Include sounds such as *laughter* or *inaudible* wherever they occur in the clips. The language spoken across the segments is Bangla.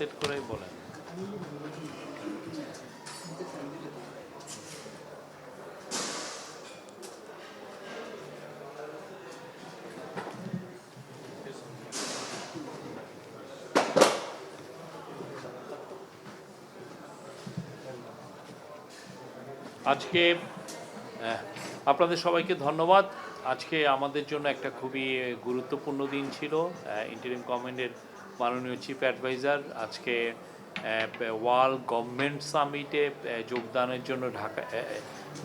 সেট করে বলেন। আজকে আপনাদের সবাইকে ধন্যবাদ। আজকে আমাদের জন্য একটা খুবই গুরুত্বপূর্ণ দিন ছিল ইন্টারিম গভর্নমেন্টের মাননীয় চিফ অ্যাডভাইজার আজকে ওয়ার্ল্ড গভর্নমেন্ট সামিটে যোগদানের জন্য ঢাকা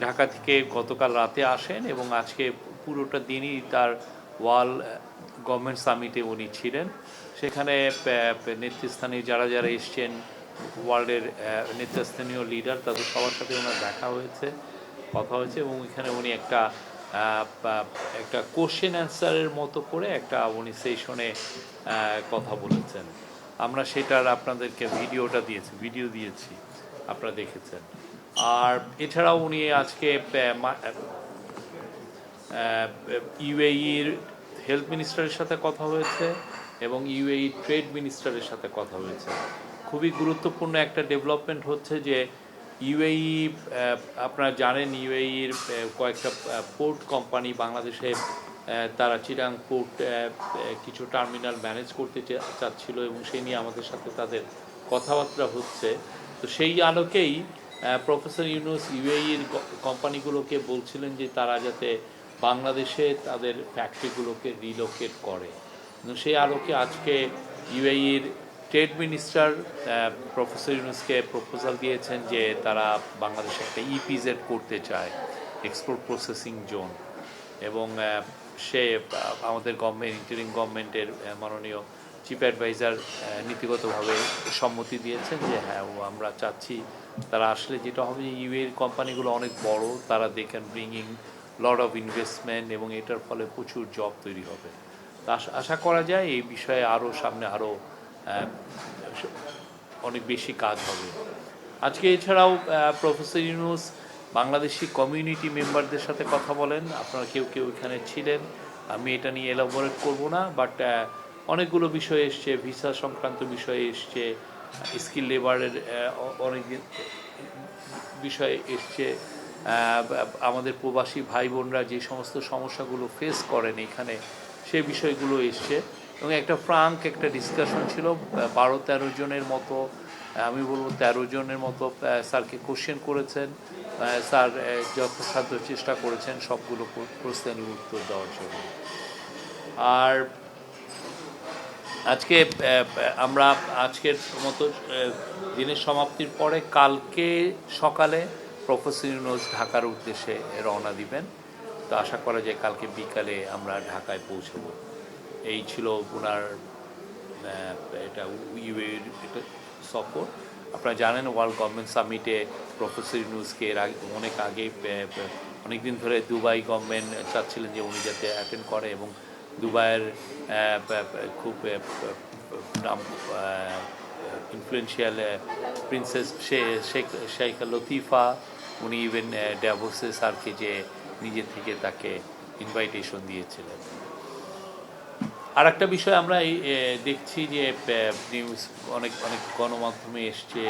ঢাকা থেকে গতকাল রাতে আসেন এবং আজকে পুরোটা দিনই তার ওয়ার্ল্ড গভর্নমেন্ট সামিটে উনি ছিলেন। সেখানে নেতৃস্থানীয় যারা যারা এসছেন, ওয়ার্ল্ডের নেতৃস্থানীয় লিডার তাদের সবার সাথে ওনার দেখা হয়েছে, কথা হয়েছে এবং এখানে উনি একটা একটা কোশ্চেন অ্যান্সারের মতো করে একটা উনি সেশনে কথা বলেছেন। আমরা সেটার আপনাদেরকে ভিডিওটা দিয়েছি ভিডিও দিয়েছি, আপনারা দেখেছেন। আর এছাড়াও উনি আজকে ইউএইর হেলথ মিনিস্টারের সাথে কথা হয়েছে এবং ইউএই ট্রেড মিনিস্টারের সাথে কথা হয়েছে। খুবই গুরুত্বপূর্ণ একটা ডেভেলপমেন্ট হচ্ছে যে ইউএই আপনারা জানেন ইউএইর কয়েকটা পোর্ট কোম্পানি বাংলাদেশে তারা চিরাং কিছু টার্মিনাল ম্যানেজ করতে চাচ্ছিল এবং সেই নিয়ে আমাদের সাথে তাদের কথাবার্তা হচ্ছে। তো সেই আলোকেই প্রফেসর ইউনুস ইউএইর কোম্পানিগুলোকে বলছিলেন যে তারা যাতে বাংলাদেশে তাদের ফ্যাক্টরিগুলোকে রিলোকেট করে। সেই আলোকে আজকে ইউএইর ট্রেড মিনিস্টার প্রফেসর ইউনুসকে প্রপোজাল দিয়েছেন যে তারা বাংলাদেশে একটা ইপিজেড করতে চায় এক্সপোর্ট প্রসেসিং জোন এবং সে আমাদের গভর্নমেন্ট ইন্টারিম গভর্নমেন্টের মাননীয় চিফ অ্যাডভাইজার নীতিগতভাবে সম্মতি দিয়েছেন যে হ্যাঁ ও আমরা চাচ্ছি তারা আসলে যেটা হবে যে ইউএর কোম্পানিগুলো অনেক বড়, তারা they can bringing lot of investment এবং এটার ফলে প্রচুর জব তৈরি হবে। তা আশা করা যায় এই বিষয়ে আরও সামনে আরও অনেক বেশি কাজ হবে। আজকে এছাড়াও প্রফেসর ইউনুস বাংলাদেশি কমিউনিটি মেম্বারদের সাথে কথা বলেন। আপনারা কেউ কেউ এখানে ছিলেন। আমি এটা নিয়ে এলাবোরেট করব না বাট অনেকগুলো বিষয় এসছে ভিসা সংক্রান্ত বিষয় এসছে স্কিল লেবারের অনেক বিষয় এসছে। আমাদের প্রবাসী ভাই বোনরা যে সমস্ত সমস্যাগুলো ফেস করেন এখানে, সে বিষয়গুলো এসছে। এবং একটা ফ্রাঙ্ক একটা ডিসকাশন ছিল বারো তেরো জনের মতো আমি বলব তেরো জনের মতো স্যারকে কোশ্চেন করেছেন। স্যার যথাসাধ্য চেষ্টা করেছেন সবগুলো প্র- প্রশ্নের উত্তর দেওয়ার জন্য। আর আজকে আমরা আজকের মতো দিনের সমাপ্তির পরে কালকে সকালে প্রফেসর ইউনুস ঢাকার উদ্দেশ্যে রওনা দিবেন। তো আশা করা যায় কালকে বিকালে আমরা ঢাকায় পৌঁছবো। এই ছিল ওনার এটা, ইউএর, এটা সফর। আপনারা জানেন ওয়ার্ল্ড গভর্নমেন্ট সামিটে প্রফেসর ইউনুসকে এর আগে অনেক আগে অনেক দিন ধরে দুবাই গভর্নমেন্ট চাচ্ছিলেন যে উনি যাতে অ্যাটেন্ড করে এবং দুবাইয়ের খুব নাম influential princess Sheikh Sheikh Latifa উনি ইভেন ড্যাভোসে স্যারকে যে নিজে থেকে তাকে ইনভাইটেশন দিয়েছিলেন। আর একটা বিষয় আমরা এই, দেখছি যে নিউজ অনেক অনেক গণমাধ্যমে এসছে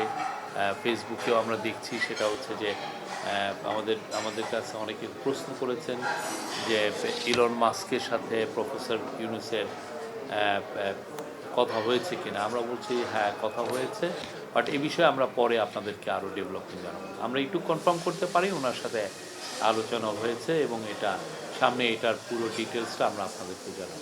ফেসবুকেও আমরা দেখছি সেটা হচ্ছে যে আমাদের আমাদের কাছে অনেকে প্রশ্ন করেছেন যে ইলন মাস্কের সাথে প্রফেসর ইউনুসের কথা হয়েছে কিনা। আমরা বলছি হ্যাঁ কথা হয়েছে বাট এ বিষয়ে আমরা পরে আপনাদেরকে আরও ডেভেলপমেন্ট জানাব। আমরা একটু কনফার্ম করতে পারি ওনার সাথে আলোচনা হয়েছে এবং এটা সামনে এটার পুরো ডিটেলসটা আমরা আপনাদেরকে জানাব।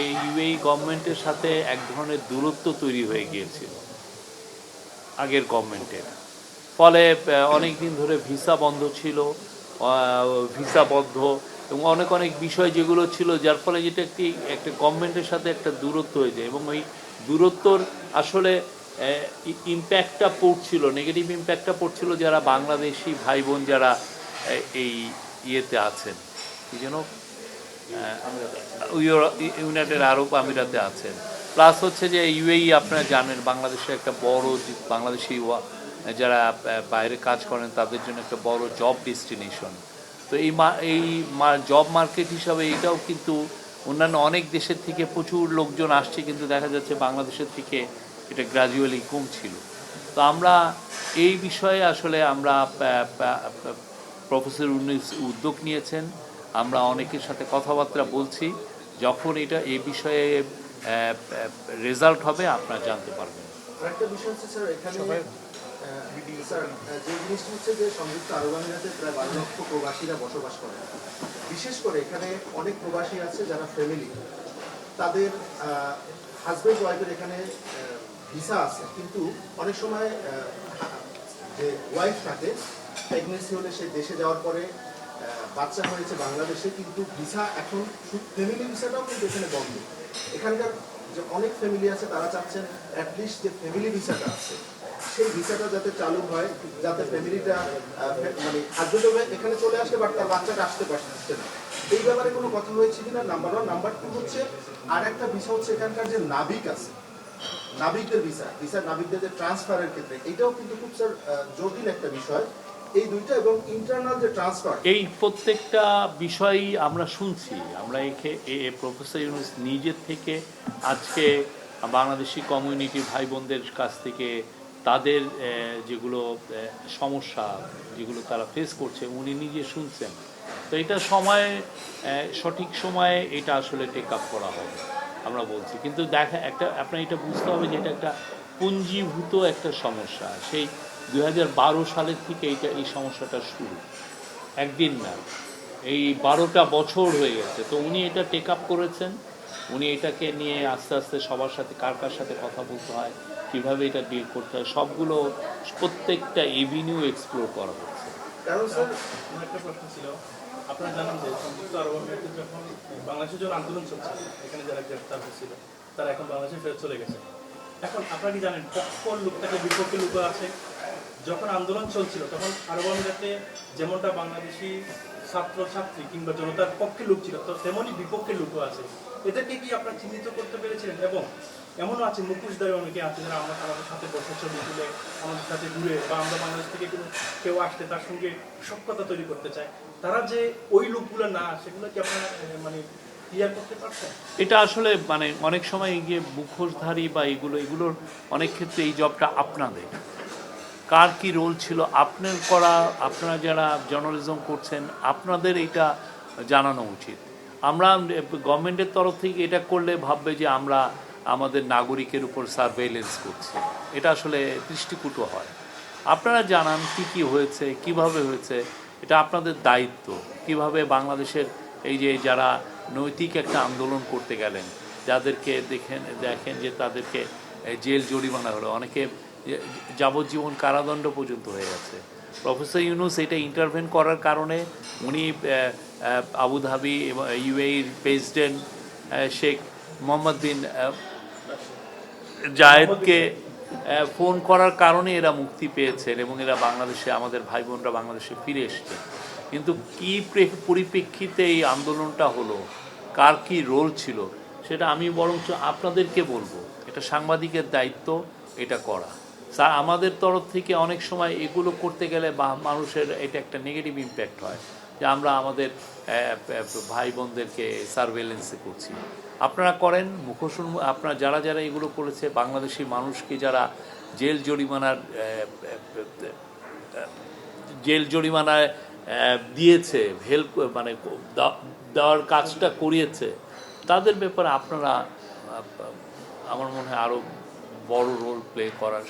এই ইউএই গভর্নমেন্টের সাথে এক ধরনের দূরত্ব তৈরি হয়ে গিয়েছিল, আগের গভর্নমেন্টের ফলে অনেক দিন ধরে ভিসা বন্ধ ছিল ভিসা বন্ধ, এবং অনেক অনেক বিষয় যেগুলো ছিল, যার ফলে যেটা একটি, একটা গভর্নমেন্টের সাথে একটা দূরত্ব হয়ে যায়, এবং ওই দূরত্বর আসলে ইম্প্যাক্টটা পড়ছিল নেগেটিভ ইম্প্যাক্টটা পড়ছিল যারা বাংলাদেশি ভাই বোন যারা এই ইয়েতে আছেন। কি যেন ইউনাইটেড আরব আমিরাতে আছেন। প্লাস হচ্ছে যে ইউএই আপনারা জানেন বাংলাদেশের একটা বড় বাংলাদেশি যারা বাইরে কাজ করেন, তাদের জন্য একটা বড় জব ডেস্টিনেশন। তো এই মা এই জব মার্কেট হিসাবে এটাও কিন্তু অন্যান্য অনেক দেশের থেকে প্রচুর লোকজন আসছে, কিন্তু দেখা যাচ্ছে বাংলাদেশের থেকে এটা গ্রাজুয়ালি কমছিল। তো আমরা এই বিষয়ে আসলে আমরা প্রফেসর উনিশ উদ্যোগ নিয়েছেন। আমরা অনেকের সাথে কথাবার্তা বলছি যখন এটা এ বিষয়ে রেজাল্ট হবে আপনারা জানতে পারবেন। আরেকটা বিষয় হচ্ছে স্যার এখানে স্যার যে জিনিসটা হচ্ছে যে সংযুক্ত আরব আমিরাতে প্রায় বারো লক্ষ প্রবাসীরা বসবাস করে। বিশেষ করে এখানে অনেক প্রবাসী আছে যারা ফ্যামিলি তাদের হাজব্যান্ড ওয়াইফের এখানে ভিসা আছে। কিন্তু অনেক সময় যে ওয়াইফ থাকে প্রেগনেন্সি হলে সে দেশে যাওয়ার পরে বাচ্চা হয়েছে বাংলাদেশে, কিন্তু ভিসা এখন ফ্যামিলি ভিসাটাও কিন্তু এখানে বন্ধ। এখানকার যে অনেক ফ্যামিলি আছে, তারা চাচ্ছেন অ্যাটলিস্ট যে ফ্যামিলি ভিসাটা আছে, সেই ভিসাটা যাতে চালু হয়, যাতে ফ্যামিলিটা মানে হাজবেন্ড এখানে চলে আসে বাট তার বাচ্চাটা আসতে পারছে না। এই ব্যাপারে কোনো কথা হয়েছে কিনা? নাম্বার ওয়ান নাম্বার টু হচ্ছে আর একটা ভিসা হচ্ছে এখানকার যে নাবিক আছে, নাবিকদের ভিসা ভিসা নাবিকদের যে ট্রান্সফারের ক্ষেত্রে, এটাও কিন্তু খুব স্যার জটিল একটা বিষয়। এই দুইটা এবং ইন্টারনাল যে ট্রান্সফার এই প্রত্যেকটা বিষয়ই আমরা শুনছি। আমরা একে এ প্রফেসর ইউনুস নিজের থেকে আজকে বাংলাদেশি কমিউনিটি ভাই বোনদের কাছ থেকে তাদের যেগুলো সমস্যা যেগুলো তারা ফেস করছে, উনি নিজে শুনছেন। তো এটা সময় সঠিক সময়ে এটা আসলে টেক আপ করা হবে, আমরা বলছি। কিন্তু দেখা, একটা, আপনার এটা বুঝতে হবে যে এটা একটা পুঞ্জীভূত একটা সমস্যা। সেই দু হাজার বারো সালের থেকে এইটা, এই সমস্যাটা শুরু। একদিন না, এই বারোটা বছর হয়ে গেছে। তো উনি এটা টেক আপ করেছেন। উনি এটাকে নিয়ে আস্তে আস্তে সবার সাথে কার কার সাথে কথা বলতে হয়, কীভাবে এটা ডিল করতে হয়, সবগুলো প্রত্যেকটা এভিনিউ এক্সপ্লোর করা হচ্ছে। আপনারা জানেন যে সংযুক্ত আরব আমিরাতে যখন বাংলাদেশের যখন আন্দোলন চলছে, এখানে যারা গ্রেফতার হয়েছিল, তারা এখন বাংলাদেশে ফেরত চলে গেছে। এখন আপনারা কি জানেন পক্ষ লোক থাকে বিপক্ষে লোক আছে? যখন আন্দোলন চলছিল, তখন আরব আমিরাতে যেমনটা বাংলাদেশি ছাত্র, ছাত্রী কিংবা জনতার পক্ষে লোক ছিল, তো তেমনই বিপক্ষে লোকও আছে। এদেরকে কি আপনারা চিহ্নিত করতে পেরেছিলেন? এবং এমনও আছে মুখোশধারী অনেকে আছে যারা আমরা আমাদের সাথে বসে ছবি তুলে, আমাদের সাথে ঘুরে বা আমরা বাংলাদেশ থেকে কোনো কেউ আসতে তার সঙ্গে সক্ষতা তৈরি করতে চায়, তারা যে ওই লোকগুলো না, সেগুলো কি আপনারা মানে এটা আসলে মানে অনেক সময় এই যে মুখোশধারী বা এগুলো, এগুলোর অনেক ক্ষেত্রে এই জবটা আপনাদের। কার কি রোল ছিল? আপনার করা, আপনারা যারা জার্নালিজম করছেন, আপনাদের এটা জানানো উচিত। আমরা গভর্নমেন্টের তরফ থেকে এটা করলে ভাববে যে আমরা আমাদের নাগরিকের উপর সার্ভেইলেন্স করছি। এটা আসলে দৃষ্টিকূট হয়। আপনারা জানান কি কি হয়েছে, কীভাবে হয়েছে, এটা আপনাদের দায়িত্ব। কীভাবে বাংলাদেশের এই যে যারা নৈতিক একটা আন্দোলন করতে গেলেন, যাদেরকে দেখেন দেখেন যে তাদেরকে জেল জরিমানা হলো। অনেকে যাবজ্জীবন কারাদণ্ড পর্যন্ত হয়ে গেছে। প্রফেসর ইউনুস এটা ইন্টারভেন করার কারণে উনি আবুধাবি এবং ইউএইর প্রেসিডেন্ট শেখ মোহাম্মদ বিন জায়েদকে ফোন করার কারণে এরা মুক্তি পেয়েছেন এবং এরা বাংলাদেশে, আমাদের ভাই বোনরা বাংলাদেশে ফিরে এসছে। কিন্তু কি পরিপ্রেক্ষিতে এই আন্দোলনটা হলো? কার কি রোল ছিল? সেটা আমি বরঞ্চ আপনাদেরকে বলব। এটা সাংবাদিকের দায়িত্ব, এটা করা। স্যার, আমাদের তরফ থেকে অনেক সময় এগুলো করতে গেলে বা মানুষের এটা একটা নেগেটিভ ইম্প্যাক্ট হয়। যে আমরা আমাদের ভাই বোনদেরকে সার্ভেলেন্সে করছি। আপনারা করেন, মুখোশ আপনারা যারা যারা এগুলো করেছে, বাংলাদেশি মানুষকে যারা জেল জরিমানার জেল জরিমানায় দিয়েছে হেল্প মানে দেওয়ার কাজটা করিয়েছে, তাদের ব্যাপারে আপনারা আমার মনে হয় আরও বড় রোল প্লে করার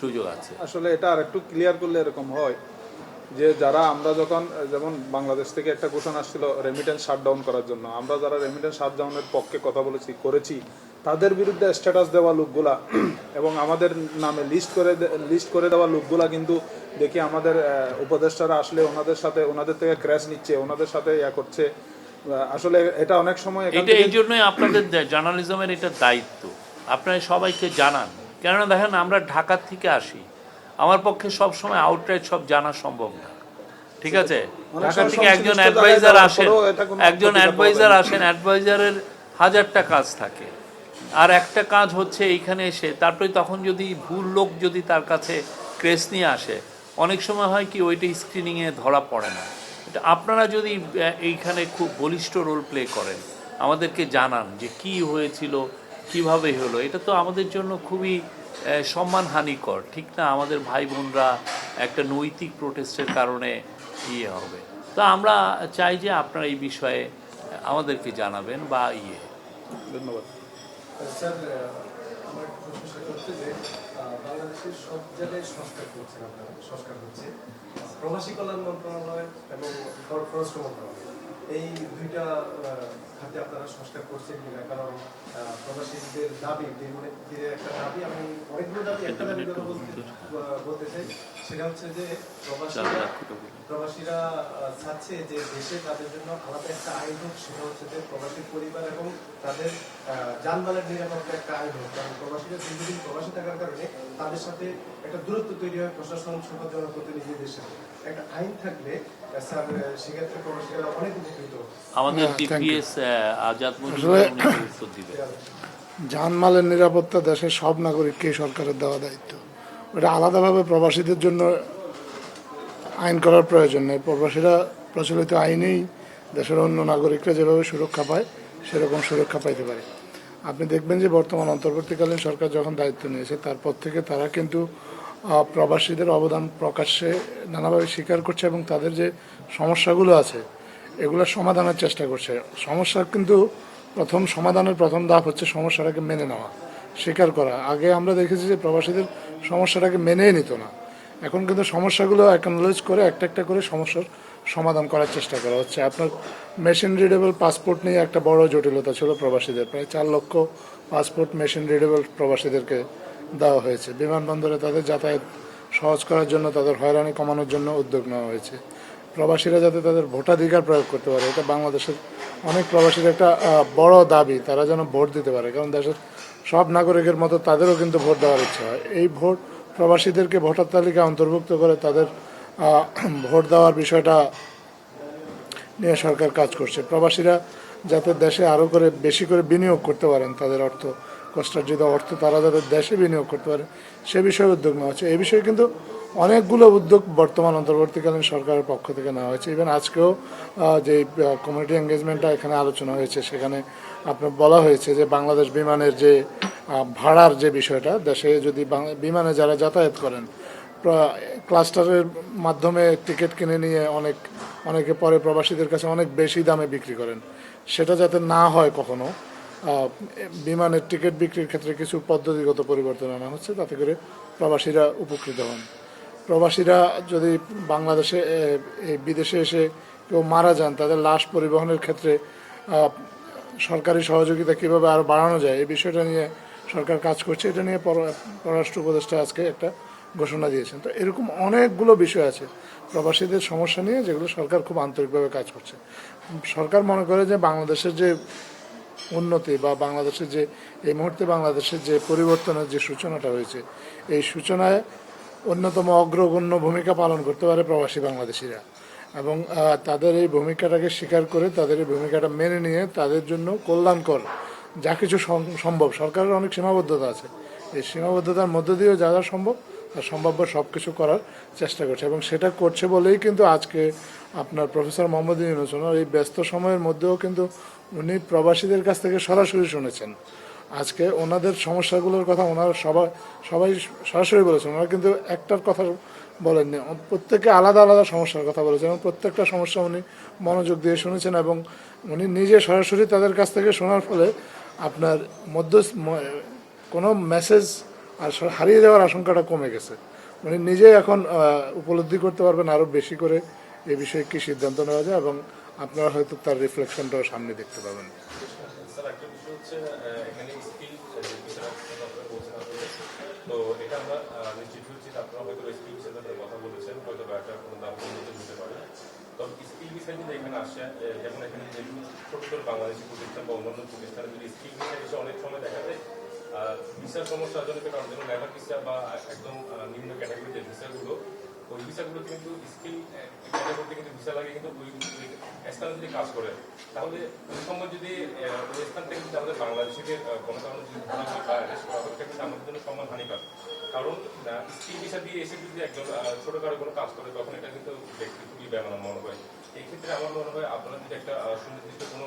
সুযোগ আছে। আসলে এটা আর একটু ক্লিয়ার করলে এরকম হয় যে যারা আমরা যখন যেমন বাংলাদেশ থেকে একটা ঘোষণা আসছিল রেমিটেন্স শাটডাউন করার জন্য আমরা যারা রেমিটেন্স শাটডাউনের পক্ষে কথা বলেছি করেছি তাদের বিরুদ্ধে স্ট্যাটাস দেওয়া লোকগুলা *clears throat* এবং আমাদের নামে লিস্ট করে লিস্ট করে দেওয়া লোকগুলা কিন্তু দেখি আমাদের উপদেষ্টারা আসলে ওনাদের সাথে ওনাদের থেকে ক্র্যাশ নিচ্ছে ওনাদের সাথে ইয়া করছে। আসলে এটা অনেক সময় এটা এই জন্যই আপনাদের জার্নালিজমের এটা দায়িত্ব। আপনারা সবাইকে জানান কেননা দেখেন আমরা ঢাকার থেকে আসি। আমার পক্ষে সব সময় আউটরাইট সব জানা সম্ভব না। ঠিক আছে? ঢাকা থেকে একজন অ্যাডভাইজার আসেন একজন অ্যাডভাইজার আসেন অ্যাডভাইজারের হাজারটা কাজ থাকে। আর একটা কাজ হচ্ছে এইখানে এসে তারপরে তখন যদি ভুল লোক যদি তার কাছে ক্রেস নিয়ে আসে অনেক সময় হয় কি ওইটা স্ক্রিনিংয়ে ধরা পড়ে না। আপনারা যদি এইখানে খুব বলিষ্ঠ রোল প্লে করেন আমাদেরকে জানান যে কি হয়েছিল কীভাবে হলো? এটা তো আমাদের জন্য খুবই সম্মানহানিকর। ঠিক না? আমাদের ভাই বোনরা একটা নৈতিক প্রোটেস্টের কারণে ইয়ে হবে। তো আমরা চাই যে আপনারা এই বিষয়ে আমাদেরকে জানাবেন বা ইয়ে। ধন্যবাদ। স্যার আমার হচ্ছে যে বাংলাদেশের সব জায়গায় সংস্কার করছেন আপনারা সংস্কার হচ্ছে। প্রবাসী কল্যাণ মন্ত্রণালয় এবং পররাষ্ট্র মন্ত্রণালয়। এই দুইটা খাতে আপনারা সংস্কার করছেন কিনা? কারণ প্রবাসীদের দাবি দিনের দিনের একটা দাবি আমি অনেকগুলো দাবি একটা দাবি কথা বলতে বলতে চাই সেটা হচ্ছে যে প্রবাসীরা প্রবাসীরা চাচ্ছে যে দেশে তাদের জন্য আলাদা একটা আইন হোক সেটা হচ্ছে যে প্রবাসী পরিবার এবং তাদের জানমালের নিরাপত্তা একটা আইন হোক কারণ প্রবাসীরা দীর্ঘদিন প্রবাসী থাকার কারণে তাদের সাথে একটা দূরত্ব তৈরি হয় প্রশাসন জনপ্রতিনিধিদের সাথে। একটা আইন থাকলে স্যার সেক্ষেত্রে প্রবাসীরা অনেক উপকৃত আমাদের ডিপিএস আজাদ উত্তর জানমালের নিরাপত্তা দেশের সব নাগরিককে সরকারের দেওয়া দায়িত্ব। ওটা আলাদাভাবে প্রবাসীদের জন্য আইন করার প্রয়োজন নেই। প্রবাসীরা প্রচলিত আইনেই দেশের অন্য নাগরিকরা যেভাবে সুরক্ষা পায় সেরকম সুরক্ষা পাইতে পারে। আপনি দেখবেন যে বর্তমান অন্তর্বর্তীকালীন সরকার যখন দায়িত্ব নিয়েছে, তারপর থেকে তারা কিন্তু প্রবাসীদের অবদান প্রকাশ্যে নানাভাবে স্বীকার করছে এবং তাদের যে সমস্যাগুলো আছে, এগুলো সমাধানের চেষ্টা করছে। সমস্যা কিন্তু প্রথম সমাধানের প্রথম ধাপ হচ্ছে সমস্যাটাকে মেনে নেওয়া, স্বীকার করা। আগে আমরা দেখেছি যে প্রবাসীদের সমস্যাটাকে মেনেই নিত না। এখন কিন্তু সমস্যাগুলো অ্যাকনোলেজ করে একটা একটা করে সমস্যার সমাধান করার চেষ্টা করা হচ্ছে। আপনার মেশিন রিডেবল পাসপোর্ট নিয়ে একটা বড় জটিলতা ছিল প্রবাসীদের। প্রায় চার লক্ষ পাসপোর্ট মেশিন রিডেবল প্রবাসীদেরকে দেওয়া হয়েছে। বিমানবন্দরে তাদের যাতায়াত সহজ করার জন্য, তাদের হয়রানি কমানোর জন্য উদ্যোগ নেওয়া হয়েছে। প্রবাসীরা যাতে তাদের ভোটাধিকার প্রয়োগ করতে পারে, এটা বাংলাদেশের অনেক প্রবাসীর একটা বড় দাবি। তারা যেন ভোট দিতে পারে, কারণ দেশের সব নাগরিকের মতো তাদেরও কিন্তু ভোট দেওয়ার ইচ্ছা হয়। এই ভোট প্রবাসীদেরকে ভোটার তালিকা অন্তর্ভুক্ত করে তাদের ভোট দেওয়ার বিষয়টা নিয়ে সরকার কাজ করছে। প্রবাসীরা যাতে দেশে আরও করে বেশি করে বিনিয়োগ করতে পারেন, তাদের অর্থ, কষ্টার্জিত অর্থ তারা যাতে দেশে বিনিয়োগ করতে পারে, সে বিষয়ে উদ্যোগ নেওয়া হচ্ছে। এই বিষয়ে কিন্তু অনেকগুলো উদ্যোগ বর্তমান অন্তর্বর্তীকালীন সরকারের পক্ষ থেকে নেওয়া হয়েছে। ইভেন আজকেও যে কমিউনিটি এঙ্গেজমেন্টটা এখানে আলোচনা হয়েছে, সেখানে আপনার বলা হয়েছে যে বাংলাদেশ বিমানের যে ভাড়ার যে বিষয়টা, দেশে যদি বিমানে যারা যাতায়াত করেন ক্লাস্টারের মাধ্যমে টিকিট কিনে নিয়ে অনেক, অনেকে পরে প্রবাসীদের কাছে অনেক বেশি দামে বিক্রি করেন। সেটা যাতে না হয় কখনো বিমানের টিকিট বিক্রির ক্ষেত্রে কিছু পদ্ধতিগত পরিবর্তন আনা হচ্ছে, তাতে করে প্রবাসীরা উপকৃত হন। প্রবাসীরা যদি বাংলাদেশে এই বিদেশে এসে কেউ মারা যান, তাদের লাশ পরিবহনের ক্ষেত্রে সরকারি সহযোগিতা কীভাবে আরও বাড়ানো যায়, এই বিষয়টা নিয়ে সরকার কাজ করছে, এটা নিয়ে পররাষ্ট্র উপদেষ্টা আজকে একটা ঘোষণা দিয়েছেন। তো এরকম অনেকগুলো বিষয় আছে। প্রবাসীদের সমস্যা নিয়ে যেগুলো সরকার খুব আন্তরিকভাবে কাজ করছে। সরকার মনে করে যে বাংলাদেশের যে উন্নতি বা বাংলাদেশের যে, এই মুহূর্তে বাংলাদেশের যে পরিবর্তনের যে সূচনাটা হয়েছে এই সূচনায় অন্যতম অগ্রগণ্য ভূমিকা পালন করতে পারে প্রবাসী বাংলাদেশিরা। এবং তাদের এই ভূমিকাটাকে স্বীকার করে, তাদের এই ভূমিকাটা মেনে নিয়ে তাদের জন্য কল্যাণকর যা কিছু সম্ভব। সরকারের অনেক সীমাবদ্ধতা আছে। এই সীমাবদ্ধতার মধ্য দিয়েও যা যা সম্ভব সম্ভাব্য সব কিছু করার চেষ্টা করছে এবং সেটা করছে বলেই কিন্তু আজকে আপনার প্রফেসর মোহাম্মদ ইউনুস এই ব্যস্ত সময়ের মধ্যেও কিন্তু উনি প্রবাসীদের কাছ থেকে সরাসরি শুনেছেন। আজকে ওনাদের সমস্যাগুলোর কথা ওনারা সবাই সবাই সরাসরি বলেছেন, ওনারা কিন্তু একটার কথা বলেননি, প্রত্যেকে আলাদা আলাদা সমস্যার কথা বলেছেন এবং প্রত্যেকটা সমস্যা উনি মনোযোগ দিয়ে শুনেছেন এবং উনি নিজে সরাসরি তাদের কাছ থেকে শোনার ফলে আপনার মধ্য কোনো মেসেজ আর হারিয়ে যাওয়ার আশঙ্কাটা কমে গেছে। উনি নিজেই এখন উপলব্ধি করতে পারবেন আরও বেশি করে এ বিষয়ে কি সিদ্ধান্ত নেওয়া যায় এবং আপনারা হয়তো তার রিফ্লেকশনটাও সামনে দেখতে পাবেন। ভিসার সমস্যা জনিত কারণ যেমন লেবার ভিসা বা একদম নিম্ন ক্যাটাগরির যে ভিসাগুলো ওই ভিসাগুলো কিন্তু স্কিল ক্যাটাগরিতে কিন্তু ভিসা লাগে কিন্তু ওই স্থানে যদি কাজ করে তাহলে ওই সময় যদি ওই স্থান থেকে যদি আমাদের বাংলাদেশিদের কোনো কারণে যদি ধরা হয় বা arrest করা আমাদের জন্য সম্মান হানিকর কারণ স্কিল ভিসা দিয়ে এসে যদি একজন আহ, ছোটখাটো কোনো কাজ করে তখন এটা কিন্তু ব্যক্তি খুবই বেমানান মনে হয়। এই ক্ষেত্রে আমার মনে হয় আপনারা যদি একটা সুনির্দিষ্ট কোনো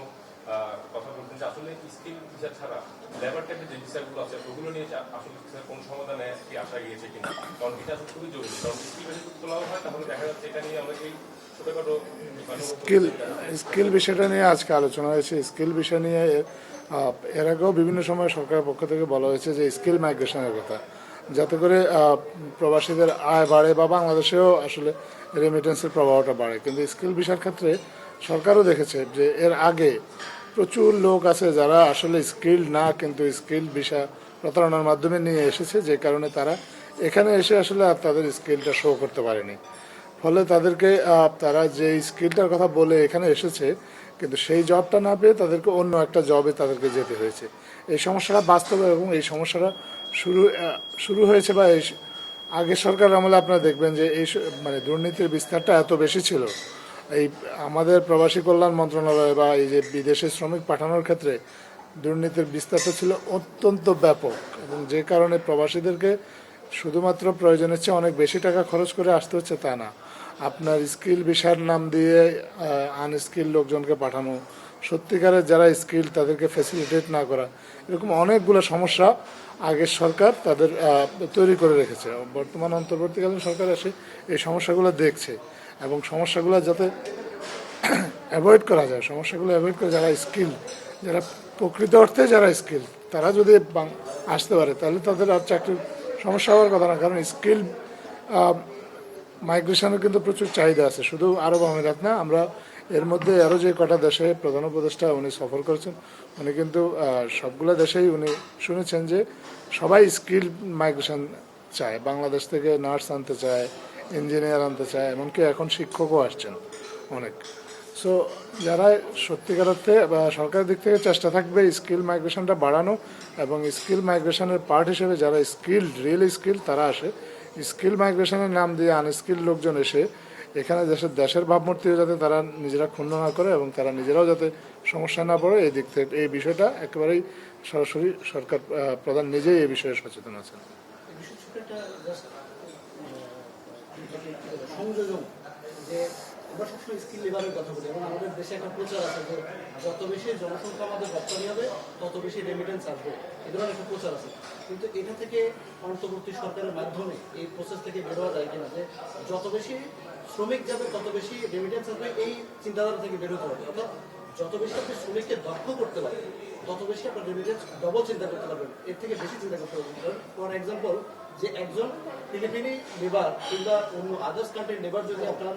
কথা বলতেন যে আসলে স্কিল ভিসা ছাড়া লেবার টাইপের যে ভিসাগুলো আছে ওগুলো নিয়ে আসলে কোন সমাধানে কি আসা গিয়েছে কিনা? কারণ এটা আসলে খুবই জরুরি। কারণ স্কিল ভিসা তোলাও হয় তাহলে দেখা যাচ্ছে এটা নিয়ে মানে স্কিল স্কিল বিষয়টা নিয়ে আজকে আলোচনা হয়েছে। স্কিল বিষয় নিয়ে এর আগেও বিভিন্ন সময় সরকারের পক্ষ থেকে বলা হয়েছে যে স্কিল মাইগ্রেশনের কথা। যাতে করে প্রবাসীদের আয় বাড়ে বা বাংলাদেশেও আসলে রেমিটেন্সের প্রভাবটা বাড়ে। কিন্তু স্কিল বিষয়ের ক্ষেত্রে সরকারও দেখেছে যে এর আগে প্রচুর লোক আছে যারা আসলে স্কিল না, কিন্তু স্কিল বিষয় প্রতারণার মাধ্যমে নিয়ে এসেছে, যে কারণে তারা এখানে এসে আসলে আর তাদের স্কিলটা শো করতে পারেনি। ফলে তাদেরকে তারা যে স্কিলটার কথা বলে এখানে এসেছে, কিন্তু সেই জবটা না পেয়ে তাদেরকে অন্য একটা জবে তাদেরকে যেতে হয়েছে। এই সমস্যাটা বাস্তবে এবং এই সমস্যাটা শুরু শুরু হয়েছে বা এই আগের সরকার আমলে আপনারা দেখবেন যে এই মানে দুর্নীতির বিস্তারটা এত বেশি ছিল এই আমাদের প্রবাসী কল্যাণ মন্ত্রণালয় বা এই যে বিদেশে শ্রমিক পাঠানোর ক্ষেত্রে দুর্নীতির বিস্তারটা ছিল অত্যন্ত ব্যাপক এবং যে কারণে প্রবাসীদেরকে শুধুমাত্র প্রয়োজনের চেয়ে অনেক বেশি টাকা খরচ করে আসতে হচ্ছে তা না। আপনার স্কিল বিষয়ের নাম দিয়ে আনস্কিল লোকজনকে পাঠানো, সত্যিকারের যারা স্কিল তাদেরকে ফ্যাসিলিটেট না করা, এরকম অনেকগুলো সমস্যা আগের সরকার তাদের তৈরি করে রেখেছে। বর্তমান অন্তর্বর্তীকালীন সরকার এসে এই সমস্যাগুলো দেখছে। এবং সমস্যাগুলো যাতে অ্যাভয়েড করা যায়। সমস্যাগুলো অ্যাভয়েড করে যারা স্কিল যারা প্রকৃত অর্থে যারা স্কিল তারা যদি আসতে পারে, তাহলে তাদের আর চাকরির সমস্যা হওয়ার কথা না। কারণ স্কিল মাইগ্রেশনের কিন্তু প্রচুর চাহিদা আছে। শুধু আরব আমিরাত না, আমরা এর মধ্যে আরও যে কটা দেশে প্রধান উপদেষ্টা উনি সফর করেছেন, উনি কিন্তু সবগুলো দেশেই উনি শুনেছেন যে সবাই স্কিল মাইগ্রেশন চায়। বাংলাদেশ থেকে নার্স আনতে চায় ইঞ্জিনিয়ার আনতে চায়, এমনকি এখন শিক্ষকও আসছেন অনেক। সো যারা সত্যিকার অর্থে বা সরকারের দিক থেকে চেষ্টা থাকবে স্কিল মাইগ্রেশনটা বাড়ানো এবং স্কিল মাইগ্রেশনের পার্ট হিসেবে যারা স্কিল রিয়েল স্কিল, তারা আসে। স্কিল মাইগ্রেশনের নাম দিয়ে আনস্কিল লোকজন এসে এখানে দেশের দেশের ভাবমূর্তিও যাতে তারা নিজেরা ক্ষুণ্ণ না করে এবং তারা নিজেরাও যাতে সমস্যা না পড়ে, এই দিক থেকে এই বিষয়টা একেবারেই সরাসরি সরকার প্রধান নিজেই এই বিষয়ে সচেতন আছেন এই বিষয় ছোট একটা just, আহ, সংযোজন, যে আমরা সবসময় স্কিল লেবারের কথা বলি, এবং আমাদের দেশে একটা প্রচার আছে যে যত বেশি জনসংখ্যা আমাদের রপ্তানি হবে, তত বেশি রেমিটেন্স আসবে। এ ধরনের একটা প্রচার আছে। কিন্তু এটা থেকে অন্তর্বর্তী সরকারের মাধ্যমে এই প্রসেস থেকে বের হওয়া যায় কিনা, যে যত বেশি শ্রমিক যাবে, তত বেশি রেমিটেন্স আসবে, এই চিন্তাধারা থেকে বের হতে হবে। অর্থাৎ যত বেশি আপনি শ্রমিককে দক্ষ করতে পারবেন, তত বেশি আপনার রেমিটেন্স ডবল চিন্তা করতে পারবেন। এর থেকে বেশি চিন্তা করতে পারবেন। ফর এক্সাম্পল যে একজন ফিলিপিনি লেবার কিংবা অন্য আদার্স কান্ট্রির লেবার যদি আপনার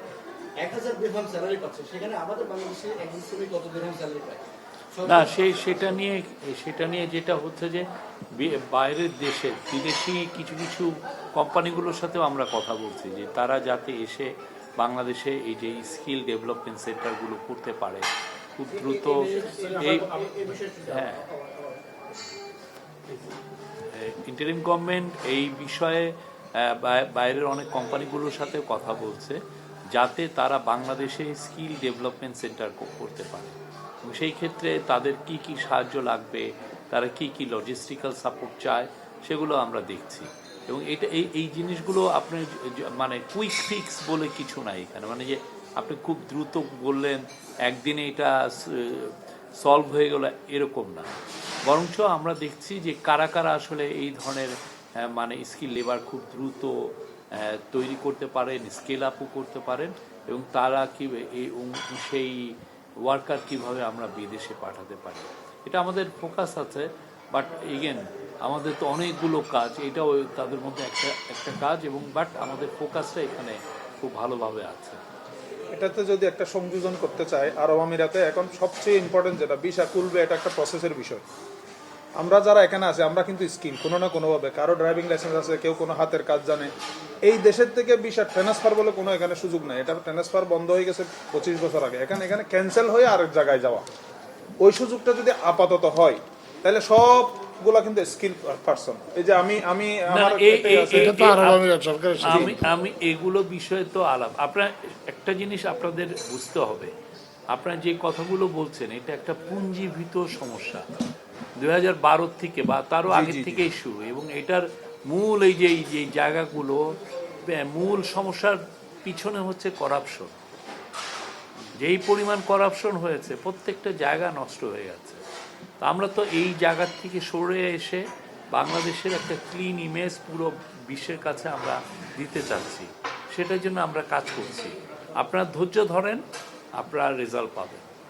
এক হাজার স্যালারি পাচ্ছে সেখানে আমাদের বাংলাদেশে একজন শ্রমিক কত স্যালারি পায় না সেই সেটা নিয়ে সেটা নিয়ে যেটা হচ্ছে যে বাইরের দেশে বিদেশি কিছু কিছু কোম্পানিগুলোর সাথেও আমরা কথা বলছি যে তারা যাতে এসে বাংলাদেশে এই যে স্কিল ডেভেলপমেন্ট সেন্টারগুলো করতে পারে খুব দ্রুত এই হ্যাঁ ইন্টারিম গভর্নমেন্ট এই বিষয়ে বাইরের অনেক কোম্পানিগুলোর সাথে কথা বলছে যাতে তারা বাংলাদেশে স্কিল ডেভেলপমেন্ট সেন্টার করতে পারে। সেই ক্ষেত্রে তাদের কি কি সাহায্য লাগবে, তারা কি কি লজিস্টিক্যাল সাপোর্ট চায়, সেগুলো আমরা দেখছি। এবং এটা এই এই জিনিসগুলো আপনি মানে কুইক ফিক্স বলে কিছু নাই এখানে। মানে যে আপনি খুব দ্রুত বললেন, একদিনে এটা সলভ হয়ে গেল, এরকম না। বরঞ্চ আমরা দেখছি যে কারা কারা আসলে এই ধরনের মানে স্কিল লেবার খুব দ্রুত আহ, তৈরি করতে পারেন স্কেল আপও করতে পারেন এবং তারা কি সেই ওয়ার্কার কীভাবে আমরা বিদেশে পাঠাতে পারি। এটা আমাদের ফোকাস আছে বাট এগেন আমাদের তো অনেকগুলো কাজ এটাও তাদের মধ্যে একটা একটা কাজ এবং বাট আমাদের ফোকাসটা এখানে খুব ভালোভাবে আছে। এটাতে যদি একটা সংযোজন করতে চায় আরব আমিরাতে এখন সবচেয়ে ইম্পর্টেন্ট যেটা ভিসা খুলবে এটা একটা প্রসেসের বিষয়। আমরা যারা এখানে আছি আমরা কিন্তু স্কিল কোনো না কোনোভাবে। কারও ড্রাইভিং লাইসেন্স আছে কেউ কোনো হাতের কাজ জানে। এই দেশের থেকে ভিসা ট্রান্সফার বলে কোনো এখানে সুযোগ নাই। এটা ট্রান্সফার বন্ধ হয়ে গেছে পঁচিশ বছর আগে। এখানে এখানে ক্যান্সেল হয়ে আরেক জায়গায় যাওয়া। ওই সুযোগটা যদি আপাতত হয় তাহলে সবগুলা কিন্তু স্কিল পারসন এই যে আমি আমি না, আমার এ- এটাই এ- আছে। এ- এটা তো আরব আমিরাত সরকারের সাথে। আমি আমি এগুলো বিষয়ে তো আলাপ। আপনার একটা জিনিস আপনাদের বুঝতে হবে। আপনার যে কথাগুলো বলছেন এটা একটা পুঞ্জীভূত সমস্যা। দুই হাজার বারো থেকে বা তারও আগে থেকেই শুরু এবং এটার মূল এই যে এই যে জায়গাগুলো মূল সমস্যার পিছনে হচ্ছে করাপশন যেই পরিমাণ করাপশন হয়েছে প্রত্যেকটা জায়গা নষ্ট হয়ে গেছে। তা আমরা তো এই জায়গার থেকে সরে এসে বাংলাদেশের একটা ক্লিন ইমেজ পুরো বিশ্বের কাছে আমরা দিতে চাচ্ছি। সেটার জন্য আমরা কাজ করছি। আপনার ধৈর্য ধরেন আপনারা রেজাল্ট পাবেন।